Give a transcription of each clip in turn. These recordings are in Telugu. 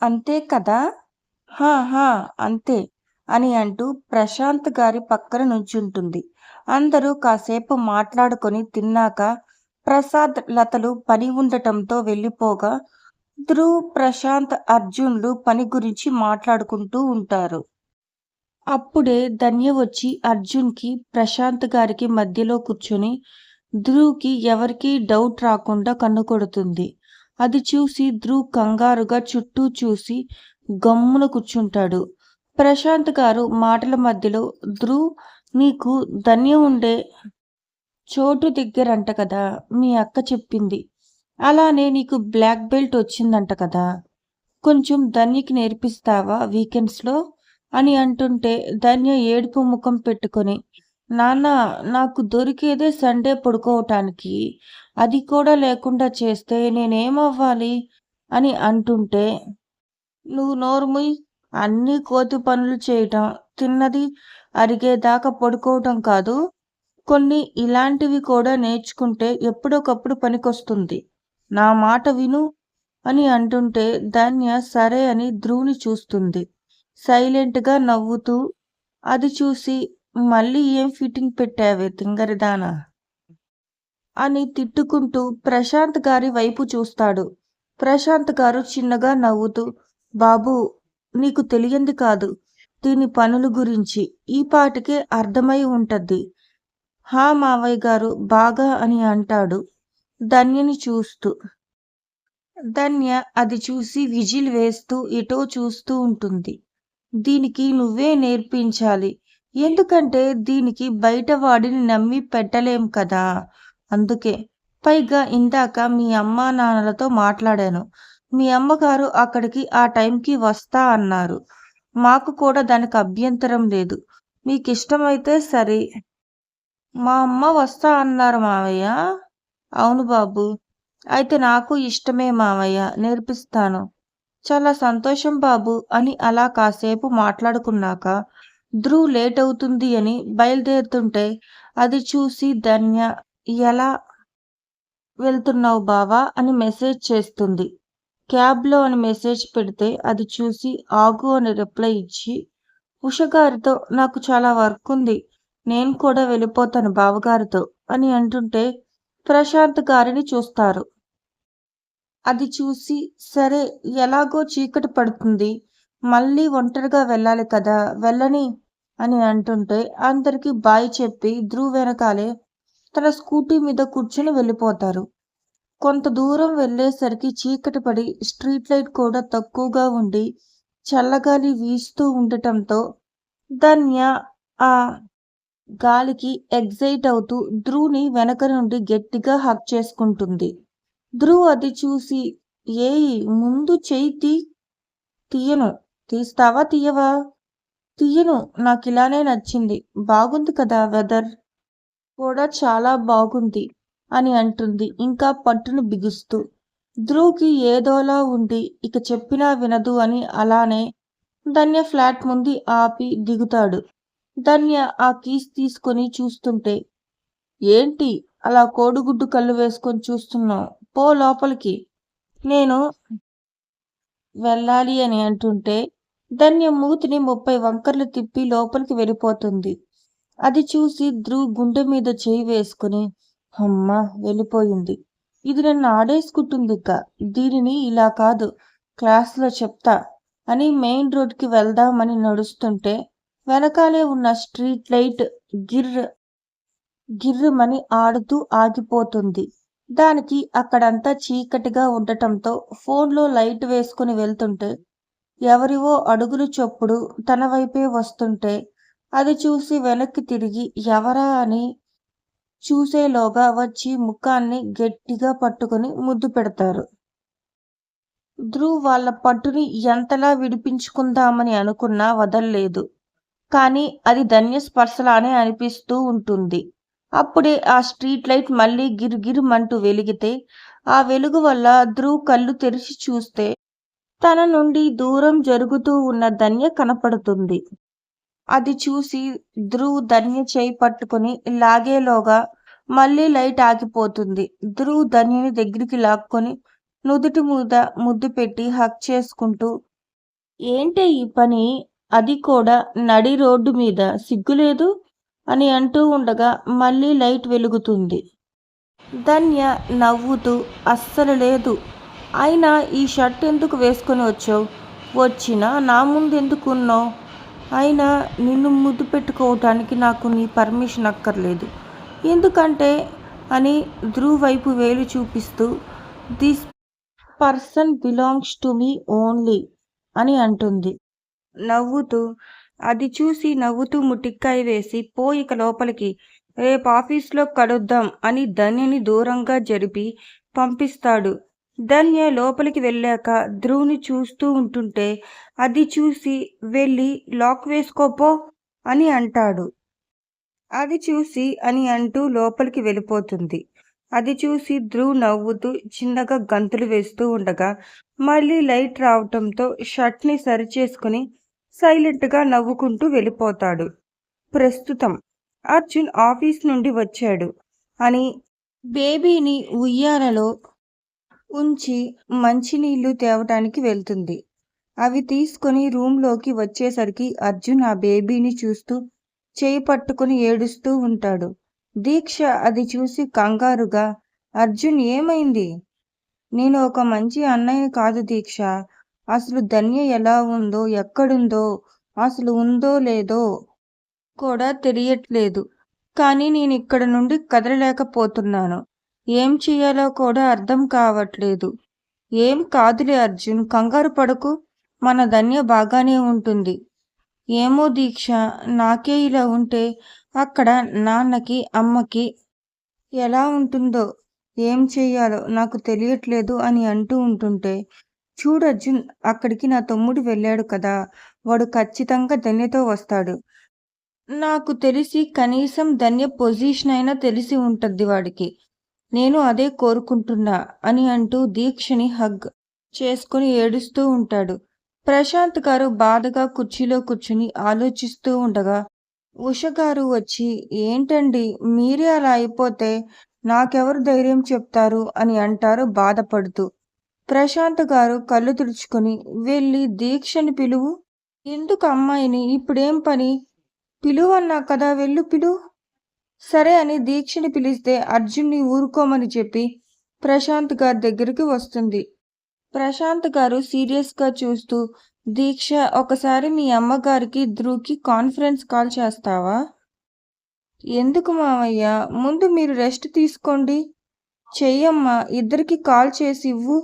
అంతే కదా? హా హా అంతే అని అంటూ ప్రశాంత్ గారి పక్కన నుంచుంటుంది. అందరూ కాసేపు మాట్లాడుకొని తిన్నాక ప్రసాద్ లతలు పని ఉండటంతో వెళ్ళిపోగా ధ్రువ్ ప్రశాంత్ అర్జున్లు పని గురించి మాట్లాడుకుంటూ ఉంటారు. అప్పుడే ధన్య వచ్చి అర్జున్కి ప్రశాంత్ గారికి మధ్యలో కూర్చొని ధ్రువ్కి ఎవరికీ డౌట్ రాకుండా కన్ను కొడుతుంది. అది చూసి ధ్రువ్ కంగారుగా చుట్టూ చూసి గమ్మున కూర్చుంటాడు. ప్రశాంత్ గారు మాటల మధ్యలో ధ్రువ్ నీకు ధన్య ఉండే చోటు దగ్గరంట కదా మీ అక్క చెప్పింది. అలానే నీకు బ్లాక్ బెల్ట్ వచ్చిందంట కదా. కొంచెం ధన్యకి నేర్పిస్తావా వీకెండ్స్లో? అని అంటుంటే ధన్య ఏడుపు ముఖం పెట్టుకొని నాన్న నాకు దొరికేదే సండే పడుకోవటానికి. అది కూడా లేకుండా చేస్తే నేనేమవ్వాలి? అని అంటుంటే నువ్వు నోరుముయ్ అన్ని కోతి పనులు చేయటం తిన్నది అరిగేదాకా పడుకోవటం కాదు. కొన్ని ఇలాంటివి కూడా నేర్చుకుంటే ఎప్పుడొకప్పుడు పనికొస్తుంది. నా మాట విను అని అంటుంటే ధన్య సరే అని ధ్రువుని చూస్తుంది. సైలెంట్గా నవ్వుతూ అది చూసి మళ్ళీ ఏం ఫిట్టింగ్ పెట్టావే తింగరిదానా? అని తిట్టుకుంటూ ప్రశాంత్ గారి వైపు చూస్తాడు. ప్రశాంత్ గారు చిన్నగా నవ్వుతూ బాబు నీకు తెలియంది కాదు. దీని పనుల గురించి ఈ పాటికే అర్థమై ఉంటది హా మావయ్య గారు బాగా అని అంటాడు ధన్యని చూస్తూ. ధన్య అది చూసి విజిల్ వేస్తూ ఎటో చూస్తూ ఉంటుంది. దీనికి నువ్వే నేర్పించాలి. ఎందుకంటే దీనికి బయట వాడిని నమ్మి పెట్టలేం కదా. అందుకే పైగా ఇందాక మీ అమ్మా నాన్నలతో మాట్లాడాను. మీ అమ్మగారు అక్కడికి ఆ టైంకి వస్తా అన్నారు. మాకు కూడా దానికి అభ్యంతరం లేదు. మీకు ఇష్టమైతే సరే. మా అమ్మ వస్తా అన్నారు మావయ్య. అవును బాబు. అయితే నాకు ఇష్టమే మావయ్య. నేర్పిస్తాను. చాలా సంతోషం బాబు అని అలా కాసేపు మాట్లాడుకున్నాక ధ్రువ్ లేట్ అవుతుంది అని బయలుదేరుతుంటే అది చూసి ధన్య ఎలా వెళ్తున్నావు బావా? అని మెసేజ్ చేస్తుంది. క్యాబ్లో అని మెసేజ్ పెడితే అది చూసి ఆగు అని రిప్లై ఇచ్చి ఉషగారితో నాకు చాలా వర్క్ ఉంది నేను కూడా వెళ్ళిపోతాను బావగారితో అని అంటుంటే ప్రశాంత్ గారిని చూస్తారు. అది చూసి సరే ఎలాగో చీకటి పడుతుంది మళ్ళీ ఒంటరిగా వెళ్ళాలి కదా వెళ్ళని అని అంటుంటే అందరికీ బాయ్ చెప్పి ధ్రువ్ వెనకాలే తన స్కూటీ మీద కూర్చుని వెళ్ళిపోతారు. కొంత దూరం వెళ్ళేసరికి చీకటి పడి స్ట్రీట్ లైట్ కూడా తక్కువగా ఉండి చల్లగాలి వీస్తూ ఉండటంతో ధన్య ఆ గాలికి ఎగ్జైట్ అవుతూ ధ్రువ్ని వెనక నుండి గట్టిగా హక్ చేసుకుంటుంది. ధ్రువ్ అది చూసి ఏయ్ ముందు చేయి తీ తీయను. తీస్తావా? తీయవా? తీయను. నాకు ఇలానే నచ్చింది. బాగుంది కదా వెదర్. కూడా చాలా బాగుంది అని అంటుంది. ఇంకా పట్టును బిగుస్తూ. ధ్రువ్కి ఏదోలా ఉండి ఇక చెప్పినా వినదు అని అలానే ధన్య ఫ్లాట్ ముందు ఆపి దిగుతాడు. ధన్య ఆ కీస్ తీసుకొని చూస్తుంటే ఏంటి? అలా కోడిగుడ్డు కళ్ళు వేసుకొని చూస్తున్నావు. పో లోపలికి. నేను వెళ్ళాలి అని అంటుంటే ధన్య మూతిని ముప్పై వంకర్లు తిప్పి లోపలికి వెళ్ళిపోతుంది. అది చూసి ధ్రువ్ గుండె మీద చేయి వేసుకుని అమ్మ! వెళ్ళిపోయింది. ఇది నన్ను ఆడేసుకుంటుంది దీనిని ఇలా కాదు. క్లాస్లో చెప్తా అని మెయిన్ రోడ్కి వెళ్దామని నడుస్తుంటే వెనకాలే ఉన్న స్ట్రీట్ లైట్ గిర్ర గిర్రమని ఆడుతూ ఆగిపోతుంది. దానికి అక్కడంతా చీకటిగా ఉండటంతో ఫోన్లో లైట్ వేసుకుని వెళ్తుంటే ఎవరివో అడుగులు చొప్పుడు తన వైపే వస్తుంటే అది చూసి వెనక్కి తిరిగి ఎవరా అని చూసేలోగా వచ్చి ముఖాన్ని గట్టిగా పట్టుకుని ముద్దు పెడతారు. ధ్రువ్ వాళ్ళ పట్టుని ఎంతలా విడిపించుకుందామని అనుకున్నా వదల్లేదు. కానీ అది ధన్య స్పర్శలానే అనిపిస్తూ ఉంటుంది. అప్పుడే ఆ స్ట్రీట్ లైట్ మళ్ళీ గిరుగిరుమంటూ వెలిగితే ఆ వెలుగు వల్ల ధ్రువ్ కళ్ళు తెరిచి చూస్తే తన నుండి దూరం జరుగుతూ ఉన్న ధన్య కనపడుతుంది. అది చూసి ధ్రువ్ ధన్య చేయి పట్టుకుని లాగేలోగా మళ్ళీ లైట్ ఆగిపోతుంది. ధ్రువ్ ధన్యని దగ్గరికి లాక్కొని నుదుటి మీద ముద్దు పెట్టి హక్ చేసుకుంటూ ఏంటే ఈ పని? అది కూడా నడి రోడ్డు మీద సిగ్గులేదు? అని అంటూ ఉండగా మళ్ళీ లైట్ వెలుగుతుంది. ధన్య నవ్వుతూ అస్సలు లేదు. అయినా ఈ షర్ట్ ఎందుకు వేసుకొని వచ్చావు? వచ్చినా నా ముందు ఎందుకు ఉన్నావు? అయినా నిన్ను ముద్దు పెట్టుకోవటానికి నాకు నీ పర్మిషన్ అక్కర్లేదు. ఎందుకంటే అని ధ్రువ్ వైపు వేలు చూపిస్తూ this person belongs to me only అని అంటుంది. నవ్వుతూ అది చూసి నవ్వుతూ ముటిక్కాయ వేసి పో ఇక లోపలికి. రేపు ఆఫీస్లో కలుద్దాం అని ధన్యని దూరంగా జరిపి పంపిస్తాడు. ధన్య లోపలికి వెళ్ళాక ధ్రువుని చూస్తూ ఉంటుంటే అది చూసి వెళ్ళి లాక్ వేసుకోపో అని అంటాడు. అది చూసి అని అంటూ లోపలికి వెళ్ళిపోతుంది. అది చూసి ధ్రువ్ నవ్వుతూ చిన్నగా గంతులు వేస్తూ ఉండగా మళ్ళీ లైట్ రావటంతో షర్ట్ని సరిచేసుకుని సైలెంట్గా నవ్వుకుంటూ వెళ్ళిపోతాడు. ప్రస్తుతం అర్జున్ ఆఫీస్ నుండి వచ్చాడు అని బేబీని ఉయ్యాలలో ఉంచి మంచినీళ్ళు తేవటానికి వెళ్తుంది. అవి తీసుకొని రూమ్లోకి వచ్చేసరికి అర్జున్ ఆ బేబీని చూస్తూ చేయి పట్టుకుని ఏడుస్తూ ఉంటాడు. దీక్ష అది చూసి కంగారుగా అర్జున్ ఏమైంది? నేను ఒక మంచి అన్నయ్య కాదు దీక్ష. అసలు ధన్య ఎలా ఉందో ఎక్కడుందో అసలు ఉందో లేదో కూడా తెలియట్లేదు. కానీ నేను ఇక్కడ నుండి కదలలేకపోతున్నాను. ఏం చేయాలో కూడా అర్థం కావట్లేదు. ఏం కాదులే అర్జున్ కంగారు పడకు. మన ధన్య బాగానే ఉంటుంది. ఏమో దీక్ష నాకే ఇలా ఉంటే అక్కడ నాన్నకి అమ్మకి ఎలా ఉంటుందో ఏం చెయ్యాలో నాకు తెలియట్లేదు అని అంటూ ఉంటుంటే చూడు అర్జున్ అక్కడికి నా తమ్ముడు వెళ్ళాడు కదా వాడు ఖచ్చితంగా ధన్యతో వస్తాడు. నాకు తెలిసి కనీసం ధన్య పొజిషన్ అయినా తెలిసి ఉంటుంది వాడికి. నేను అదే కోరుకుంటున్నా అని అంటూ దీక్షని హగ్ చేసుకుని ఏడుస్తూ ఉంటాడు. ప్రశాంత్ గారు బాధగా కుర్చీలో కూర్చుని ఆలోచిస్తూ ఉండగా ఉష గారు వచ్చి ఏంటండి మీరే అలా అయిపోతే నాకెవరు ధైర్యం చెప్తారు? అని అంటారు బాధపడుతూ. ప్రశాంత్ గారు కళ్ళు తుడుచుకొని వెళ్ళి దీక్షని పిలువు. ఎందుకు అమ్మాయిని? ఇప్పుడేం పని? పిలువన్నా కదా వెళ్ళు పిలువు సరే అని దీక్షని పిలిస్తే అర్జున్ని ఊరుకోమని చెప్పి ప్రశాంత్ గారి దగ్గరికి వస్తుంది. ప్రశాంత్ గారు సీరియస్గా చూస్తూ దీక్ష ఒకసారి మీ అమ్మగారికి ధ్రువ్కి కాన్ఫరెన్స్ కాల్ చేస్తావా? ఎందుకు మామయ్య ముందు మీరు రెస్ట్ తీసుకోండి. చెయ్యమ్మా ఇద్దరికి కాల్ చేసి ఇవ్వు.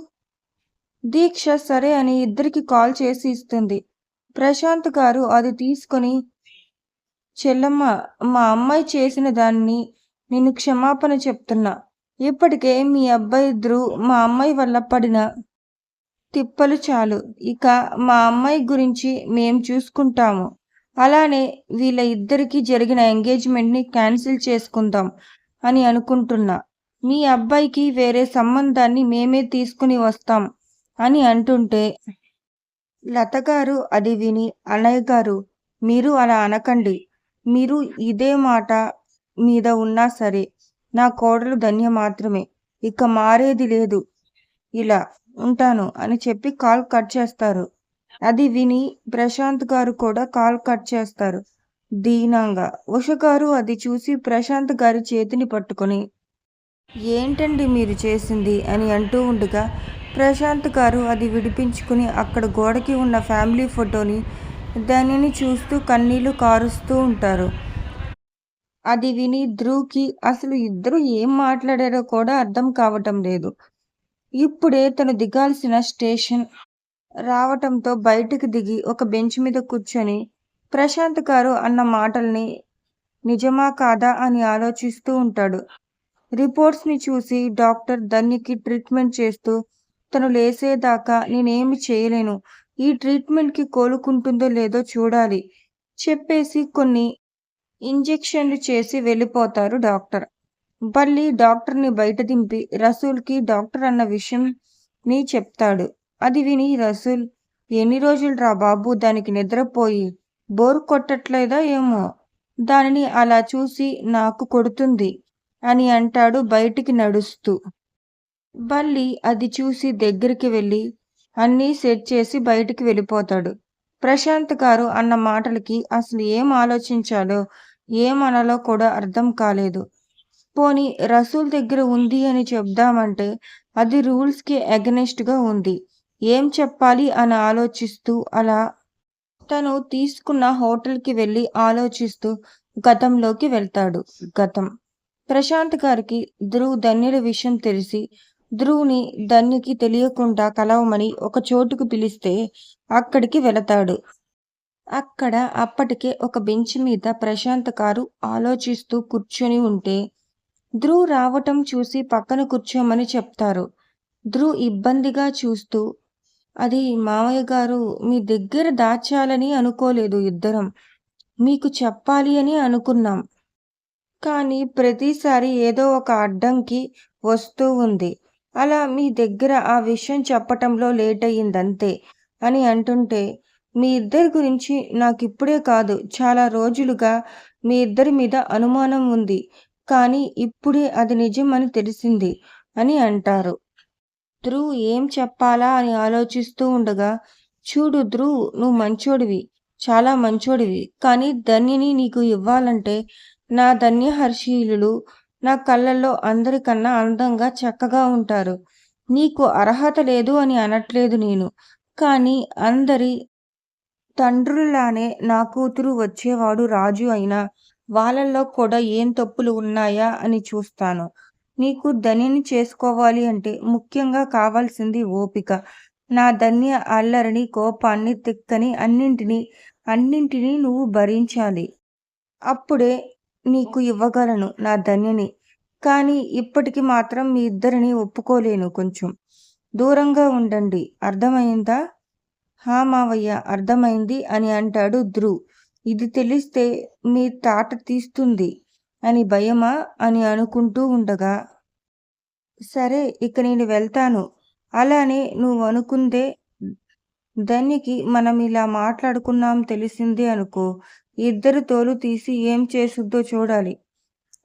దీక్ష సరే అని ఇద్దరికి కాల్ చేసి ఇస్తుంది. ప్రశాంత్ గారు అది తీసుకొని చెల్లమ్మ మా అమ్మాయి చేసిన దాన్ని నేను క్షమాపణ చెప్తున్నా. ఇప్పటికే మీ అబ్బాయి ధ్రువ్ మా అమ్మాయి వల్ల పడిన తిప్పలు చాలు. ఇక మా అమ్మాయి గురించి మేం చూసుకుంటాము. అలానే వీళ్ళ ఇద్దరికీ జరిగిన ఎంగేజ్మెంట్ని క్యాన్సిల్ చేసుకుందాం అని అనుకుంటున్నా. మీ అబ్బాయికి వేరే సంబంధాన్ని మేమే తీసుకుని వస్తాం అని అంటుంటే లత గారు అది విని అన్నయ్య గారు మీరు అలా అనకండి. మీరు ఇదే మాట మీద ఉన్నా సరే నా కోడలు ధన్య మాత్రమే. ఇక మారేది లేదు. ఇలా ఉంటాను అని చెప్పి కాల్ కట్ చేస్తారు. అది విని ప్రశాంత్ గారు కూడా కాల్ కట్ చేస్తారు. దీనంగా ఉష గారు అది చూసి ప్రశాంత్ గారి చేతిని పట్టుకొని ఏంటండి మీరు చేసింది? అని అంటూ ఉండగా ప్రశాంత్ గారు అది విడిపించుకుని అక్కడ గోడకి ఉన్న ఫ్యామిలీ ఫోటోని దానిని చూస్తూ కన్నీళ్ళు కారుస్తూ ఉంటారు. అది విని ధ్రువ్కి అసలు ఇద్దరు ఏం మాట్లాడారో కూడా అర్థం కావటం లేదు. ఇప్పుడే తను దిగాల్సిన స్టేషన్ రావటంతో బయటకు దిగి ఒక బెంచ్ మీద కూర్చొని ప్రశాంత్ గారు అన్న మాటల్ని నిజమా కాదా అని ఆలోచిస్తూ ఉంటాడు. రిపోర్ట్స్ని చూసి డాక్టర్ ధన్యకి ట్రీట్మెంట్ చేస్తూ తను లేసేదాకా నేనేమి చేయలేను ఈ ట్రీట్మెంట్కి కోలుకుంటుందో లేదో చూడాలి చెప్పేసి కొన్ని ఇంజెక్షన్లు చేసి వెళ్ళిపోతారు డాక్టర్. మళ్ళీ డాక్టర్ని బయట దింపి రసూల్కి డాక్టర్ అన్న విషయం నీ చెప్తాడు. అది విని రసూల్ ఎన్ని రోజులు రా బాబు దానికి నిద్రపోయి? బోరు కొట్టట్లేదా ఏమో? దానిని అలా చూసి నాకు కొడుతుంది అని అంటాడు బయటికి నడుస్తూ. బల్లి అది చూసి దగ్గరికి వెళ్ళి అన్నీ సెట్ చేసి బయటికి వెళ్ళిపోతాడు. ప్రశాంత్ గారు అన్న మాటలకి అసలు ఏం ఆలోచించాలో ఏమనాలో కూడా అర్థం కాలేదు. పోనీ రసూల్ దగ్గర ఉంది అని చెప్దామంటే అది రూల్స్కి అగనెస్ట్గా ఉంది. ఏం చెప్పాలి అని ఆలోచిస్తూ అలా తను తీసుకున్న హోటల్కి వెళ్ళి ఆలోచిస్తూ గతంలోకి వెళ్తాడు. గతం. ప్రశాంత్ గారికి ధ్రువ్ ధన్యుల విషయం తెలిసి ధ్రువుని ధన్యుకి తెలియకుండా కలవమని ఒక చోటుకు పిలిస్తే అక్కడికి వెళతాడు. అక్కడ అప్పటికే ఒక బెంచ్ మీద ప్రశాంత్ కారు ఆలోచిస్తూ కూర్చొని ఉంటే ధ్రువ్ రావటం చూసి పక్కన కూర్చోమని చెప్తారు. ధ్రువ్ ఇబ్బందిగా చూస్తూ అది మామయ్య గారు మీ దగ్గర దాచాలని అనుకోలేదు ఇద్దరం. మీకు చెప్పాలి అని అనుకున్నాం. కానీ ప్రతిసారి ఏదో ఒక అడ్డంకి వస్తూ ఉంది. అలా మీ దగ్గర ఆ విషయం చెప్పటంలో లేట్ అయ్యిందంతే అని అంటుంటే మీ ఇద్దరి గురించి నాకు ఇప్పుడే కాదు చాలా రోజులుగా మీ ఇద్దరి మీద అనుమానం ఉంది కానీ ఇప్పుడే అది నిజం అని తెలిసింది అని అంటారు. ధ్రువ్ ఏం చెప్పాలా అని ఆలోచిస్తూ ఉండగా చూడు ధ్రువ్ నువ్వు మంచోడివి చాలా మంచోడివి కానీ ధన్యని నీకు ఇవ్వాలంటే నా ధన్య హర్షీలు నా కళ్ళల్లో అందరికన్నా అందంగా చక్కగా ఉంటారు. నీకు అర్హత లేదు అని అనట్లేదు నేను. కానీ అందరి తండ్రుల్లానే నా కూతురు వచ్చేవాడు రాజు అయినా వాళ్ళల్లో కూడా ఏం తప్పులు ఉన్నాయా అని చూస్తాను. నీకు ధనిని చేసుకోవాలి అంటే ముఖ్యంగా కావాల్సింది ఓపిక. నా ధన్య అల్లరిని కోపాన్ని తిక్కని అన్నింటినీ అన్నింటినీ నువ్వు భరించాలి. అప్పుడే నీకు ఇవ్వగలను నా ధన్యని. కానీ ఇప్పటికి మాత్రం మీ ఇద్దరిని ఒప్పుకోలేను కొంచెం. దూరంగా ఉండండి. అర్థమైందా? హా మావయ్య అర్థమైంది అని అంటాడు ధ్రువ్ ఇది తెలిస్తే మీ తాట తీస్తుంది అని భయమా అని అనుకుంటూ ఉండగా సరే ఇక నేను వెళ్తాను. అలానే నువ్వు అనుకుందే ధన్యకి మనం ఇలా మాట్లాడుకున్నాం తెలిసింది అనుకో. ఇద్దరు తోలు తీసి ఏం చేసుద్దో చూడాలి.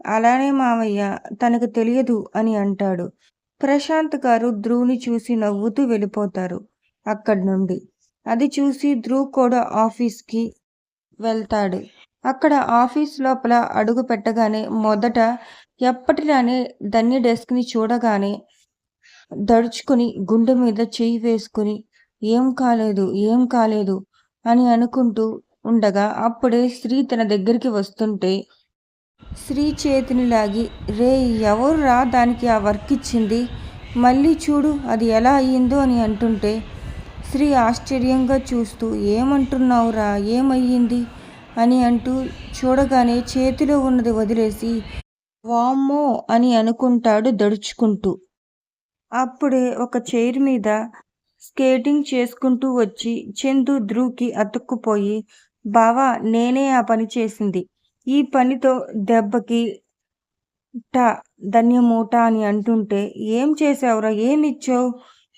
అలానే మావయ్య తనకు తెలియదు అని అంటాడు. ప్రశాంత్ గారు ధ్రువ్ని చూసి నవ్వుతూ వెళ్ళిపోతారు అక్కడి నుండి. అది చూసి ధ్రువ్ కూడా ఆఫీస్కి వెళ్తాడు. అక్కడ ఆఫీస్ లోపల అడుగు పెట్టగానే మొదట ఎప్పటిలానే ధన్య డెస్క్ని చూడగానే దడుచుకుని గుండె మీద చెయ్యి వేసుకుని ఏం కాలేదు ఏం కాలేదు అని అనుకుంటూ ఉండగా అప్పుడే స్త్రీ తన దగ్గరికి వస్తుంటే స్త్రీ చేతిని లాగి రే ఎవరు రా దానికి ఆ వర్క్ ఇచ్చింది? మళ్ళీ చూడు అది ఎలా అయ్యిందో అని అంటుంటే స్త్రీ ఆశ్చర్యంగా చూస్తూ ఏమంటున్నావురా ఏమయ్యింది? అని అంటూ చూడగానే చేతిలో ఉన్నది వదిలేసి వామ్మో అని అనుకుంటాడు దడుచుకుంటూ. అప్పుడే ఒక చైర్ మీద స్కేటింగ్ చేసుకుంటూ వచ్చి చందు ధ్రువుకి అతుక్కుపోయి బావా నేనే ఆ పని చేసింది. ఈ పనితో దెబ్బకి ట ధన్యమూట అని అంటుంటే ఏం చేసావురా ఏమిచ్చావు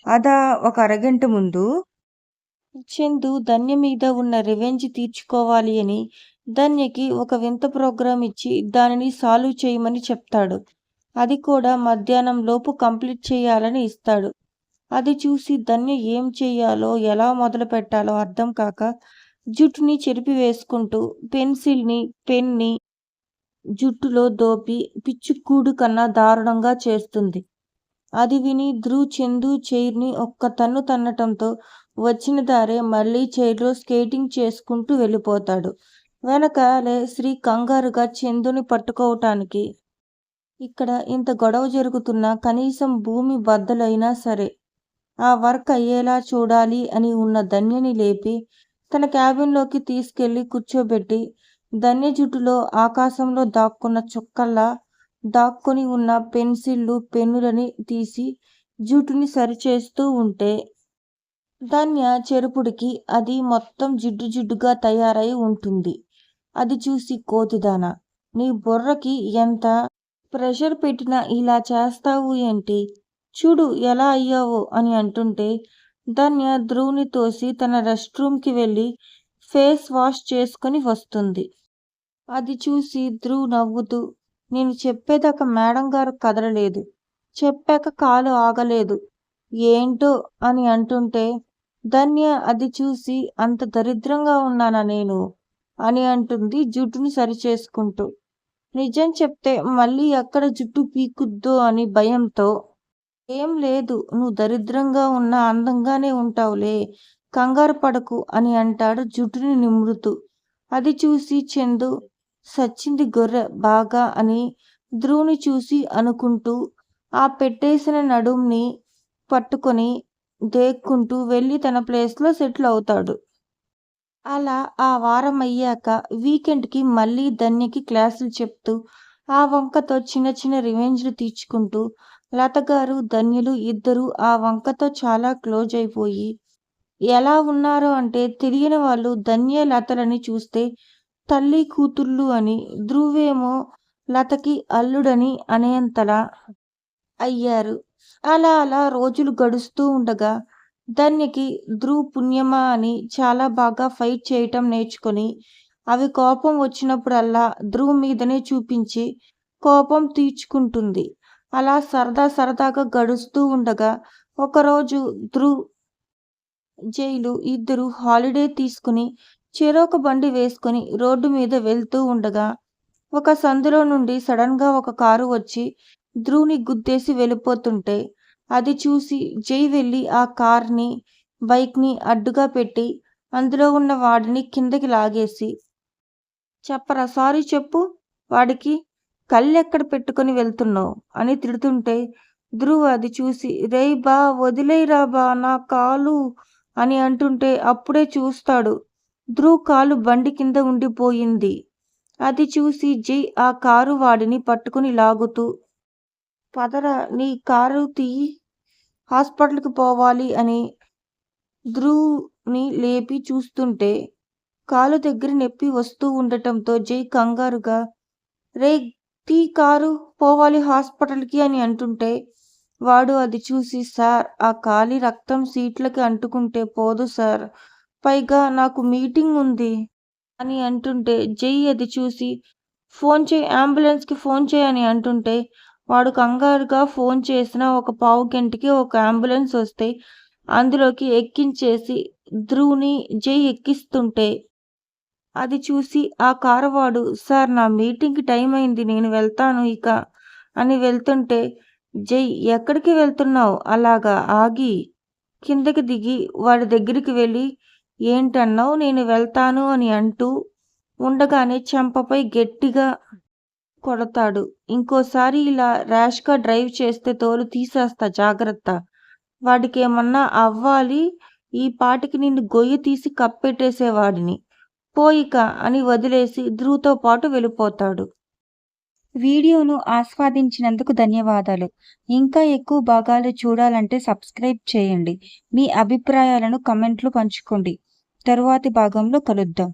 అదా ఒక అరగంట ముందు? చందు ధన్య మీద ఉన్న రివెంజ్ తీర్చుకోవాలి అని ధన్యకి ఒక వింత ప్రోగ్రాం ఇచ్చి దానిని సాల్వ్ చేయమని చెప్తాడు. అది కూడా మధ్యాహ్నం లోపు కంప్లీట్ చేయాలని ఇస్తాడు. అది చూసి ధన్య ఏం చేయాలో ఎలా మొదలు పెట్టాలో అర్థం కాక జుట్టుని చెరిపి వేసుకుంటూ పెన్సిల్ని పెన్ని జుట్టులో దోపి పిచ్చుకూడు కన్నా దారుణంగా చేస్తుంది. అది విని ధ్రువ్ చందు చైర్ని ఒక్క తన్ను తన్నటంతో వచ్చిన దారే మళ్ళీ చైర్లో స్కేటింగ్ చేసుకుంటూ వెళ్ళిపోతాడు. వెనకాలే శ్రీ కంగారుగా చందుని పట్టుకోవటానికి ఇక్కడ ఇంత గొడవ జరుగుతున్నా కనీసం భూమి బద్దలైనా సరే. ఆ వర్క్ అయ్యేలా చూడాలి అని ఉన్న ధన్యని లేపి తన క్యాబిన్లోకి తీసుకెళ్ళి కూర్చోబెట్టి ధన్య జుట్టులో ఆకాశంలో దాక్కున్న చుక్కల్లా దాక్కుని ఉన్న పెన్సిళ్ళు పెన్నులని తీసి జుట్టుని సరిచేస్తూ ఉంటే ధన్య చెరుపుడికి అది మొత్తం జిడ్డు జిడ్డుగా తయారై ఉంటుంది. అది చూసి కోతిదాన నీ బుర్రకి ఎంత ప్రెషర్ పెట్టినా ఇలా చేస్తావు ఏంటి? చూడు ఎలా అయ్యావో అని అంటుంటే ధన్య ధ్రువుని తోసి తన రెస్ట్ రూమ్కి వెళ్ళి ఫేస్ వాష్ చేసుకుని వస్తుంది. అది చూసి ధ్రువ్ నవ్వుతూ నేను చెప్పేదాకా మేడం గారు కదలలేదు. చెప్పాక కాలు ఆగలేదు. ఏంటో అని అంటుంటే ధన్య అది చూసి అంత దరిద్రంగా ఉన్నానా నేను? అని అంటుంది జుట్టుని సరిచేసుకుంటూ. నిజం చెప్తే మళ్ళీ ఎక్కడ జుట్టు పీకుద్దో అని భయంతో ఏం లేదు. నువ్వు దరిద్రంగా ఉన్నా అందంగానే ఉంటావులే. కంగారు పడకు అని అంటాడు జుట్టుని నిమురుతూ. అది చూసి చందు సచ్చింది గొర్రె బాగా అని ధ్రువుని చూసి అనుకుంటూ ఆ పెట్టేసిన నడుంని పట్టుకొని దేక్కుంటూ వెళ్ళి తన ప్లేస్లో సెటిల్ అవుతాడు. అలా ఆ వారం అయ్యాక వీకెండ్కి మళ్ళీ ధన్యకి క్లాసులు చెప్తూ ఆ వంకతో చిన్న చిన్న రివెంజ్లు తీర్చుకుంటూ లత గారు ధన్యులు ఇద్దరు ఆ వంకతో చాలా క్లోజ్ అయిపోయి ఎలా ఉన్నారో అంటే తెలియని వాళ్ళు ధన్య లతలని చూస్తే తల్లి కూతుళ్ళు అని ధ్రువేమో లతకి అల్లుడని అనేంతలా అయ్యారు. అలా అలా రోజులు గడుస్తూ ఉండగా ధన్యకి ధ్రువ్ పుణ్యమా అని చాలా బాగా ఫైట్ చేయటం నేర్చుకొని అవి కోపం వచ్చినప్పుడల్లా ధ్రువ్ మీదనే చూపించి కోపం తీర్చుకుంటుంది. అలా సరదా సరదాగా గడుస్తూ ఉండగా ఒకరోజు ధ్రువ్ జైలు ఇద్దరు హాలిడే తీసుకుని చెరోక బండి వేసుకుని రోడ్డు మీద వెళ్తూ ఉండగా ఒక సందులో నుండి సడన్గా ఒక కారు వచ్చి ధ్రువుని గుద్దేసి వెళ్ళిపోతుంటే అది చూసి జై వెళ్ళి ఆ కార్ని బైక్ని అడ్డుగా పెట్టి అందులో ఉన్న వాడిని కిందకి లాగేసి చెప్పరా సారీ చెప్పు వాడికి కళ్ళెక్కడ పెట్టుకొని వెళ్తున్నావు? అని తిడుతుంటే ధ్రువ అది చూసి రేయ్ బా వదిలేరా బా నా కాలు అని అంటుంటే అప్పుడే చూస్తాడు. ధ్రువ్ కాలు బండి కింద ఉండిపోయింది. అది చూసి జై ఆ కారు వాడిని పట్టుకుని లాగుతూ పదరా నీ కారు తీయి హాస్పిటల్కి పోవాలి అని ధ్రువ్ని లేపి చూస్తుంటే కాలు దగ్గర నొప్పి వస్తూ ఉండటంతో జై కంగారుగా రే టీ కారు పోవాలి హాస్పిటల్కి అని అంటుంటే వాడు అది చూసి సార్ ఆ ఖాళీ రక్తం సీట్లకి అంటుకుంటే పోదు సార్. పైగా నాకు మీటింగ్ ఉంది అని అంటుంటే జై అది చూసి ఫోన్ చేయి అంబులెన్స్కి ఫోన్ చేయని అని అంటుంటే వాడు కంగారుగా ఫోన్ చేసిన ఒక పావు గంటకి ఒక అంబులెన్స్ వస్తే అందులోకి ఎక్కించేసి ధ్రువుని జై ఎక్కిస్తుంటే అది చూసి ఆ కారువాడు సార్ నా మీటింగ్కి టైం అయింది నేను వెళ్తాను ఇక అని వెళ్తుంటే జై ఎక్కడికి వెళ్తున్నావు? అలాగా ఆగి కిందకి దిగి వాడి దగ్గరికి వెళ్ళి ఏంటన్నావు నేను వెళ్తాను అని అంటూ ఉండగానే చెంపపై గట్టిగా కొడతాడు. ఇంకోసారి ఇలా ర్యాష్గా డ్రైవ్ చేస్తే తోలు తీసేస్తా జాగ్రత్త. వాడికి ఏమన్నా అవ్వాలి ఈ పాటికి నిన్ను గొయ్యి తీసి కప్పెట్టేసేవాడిని. పోయిక అని వదిలేసి ధ్రువ్తో పాటు వెళ్ళిపోతాడు. వీడియోను ఆస్వాదించినందుకు ధన్యవాదాలు. ఇంకా ఎక్కువ భాగాలు చూడాలంటే సబ్స్క్రైబ్ చేయండి. మీ అభిప్రాయాలను కమెంట్లు పంచుకోండి. తరువాతి భాగంలో కలుద్దాం.